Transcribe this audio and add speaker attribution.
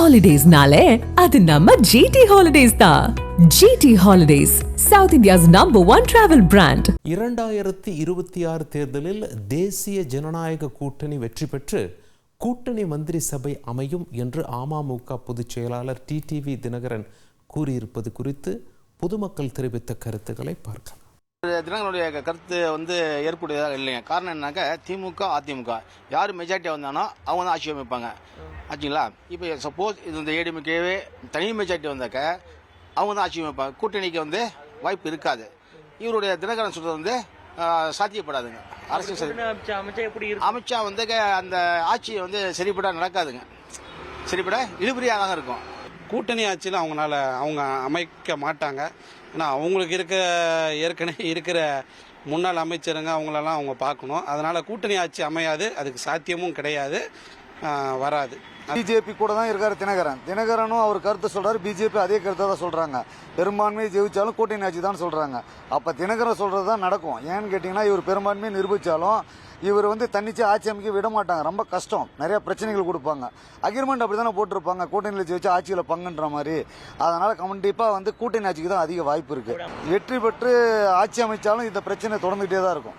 Speaker 1: ஹாலிடேஸ்னாலே அது நம்ம ஜிடி ஹாலிடேஸ் தான் GT holidays South India's number one travel brand
Speaker 2: இரண்டாயிரத்தி இருபத்தி ஆறு தேர்தலில் தேசிய ஜனநாயக கூட்டணி வெற்றி பெற்று கூட்டணி மந்திரி சபை அமையும் என்று அமமுக பொதுச் செயலாளர் டிடிவி தினகரன் கூறியிருப்பது குறித்து பொதுமக்கள் தெரிவித்த கருத்துக்களை பார்க்கலாம்.
Speaker 3: தினங்களுடைய கருத்து வந்து ஏற்புடையதாக இல்லைங்க. காரணம் என்னன்னாக்க திமுக அதிமுக. யார் மெஜாரிட்டியாக வந்தானோ அவங்க தான் ஆட்சி அமைப்பாங்க. ஆச்சுங்களா? இப்போ சப்போஸ் இது இந்த ஏடிஎம்கேவே தனி மெஜாரிட்டி வந்தாக்க அவங்க தான் ஆட்சி அமைப்பாங்க. கூட்டணிக்கு வந்து வாய்ப்பு இருக்காது. இவருடைய தினகரன் சொல்றது வந்து சாத்தியப்படாதுங்க. அரசியல்
Speaker 4: அமைச்சா அமைச்சா எப்படி
Speaker 3: அமைச்சா வந்து அந்த ஆட்சி வந்து சரிப்பட நடக்காதுங்க. சரிப்பட இழுபறியாக இருக்கும்.
Speaker 5: கூட்டணி ஆட்சியில் அவங்களால அவங்க அமைக்க மாட்டாங்க. ஏன்னா அவங்களுக்கு இருக்க ஏற்கனவே இருக்கிற முன்னாள் அமைச்சருங்க அவங்களெல்லாம் அவங்க பார்க்கணும். அதனால் கூட்டணி ஆட்சி அமையாது. அதுக்கு சாத்தியமும் கிடையாது. வராது.
Speaker 6: பிஜேபி கூட தான் இருக்காரு தினகரன். தினகரனும் அவர் கருத்து சொல்றாரு பிஜேபி அதே கருத்தை தான் சொல்றாங்க. பெரும்பான்மையை ஜெயிச்சாலும் கூட்டணி ஆட்சி தான் சொல்றாங்க. அப்ப தினகரன் சொல்றது தான் நடக்கும். ஏன்னு கேட்டீங்கன்னா இவர் பெரும்பான்மையை நிரூபிச்சாலும் இவர் வந்து தன்னிச்சு ஆட்சி அமைக்க விட மாட்டாங்க. ரொம்ப கஷ்டம். நிறைய பிரச்சனைகள் கொடுப்பாங்க. அக்ரிமெண்ட் அப்படி தானே போட்டிருப்பாங்க. கூட்டணியில் ஜெயிச்சு ஆட்சியில் பங்குன்ற மாதிரி. அதனால கண்டிப்பாக வந்து கூட்டணி ஆட்சிக்கு தான் அதிக வாய்ப்பு இருக்கு. வெற்றி பெற்று ஆட்சி அமைச்சாலும் இந்த பிரச்சனை தொடர்ந்துகிட்டே தான் இருக்கும்.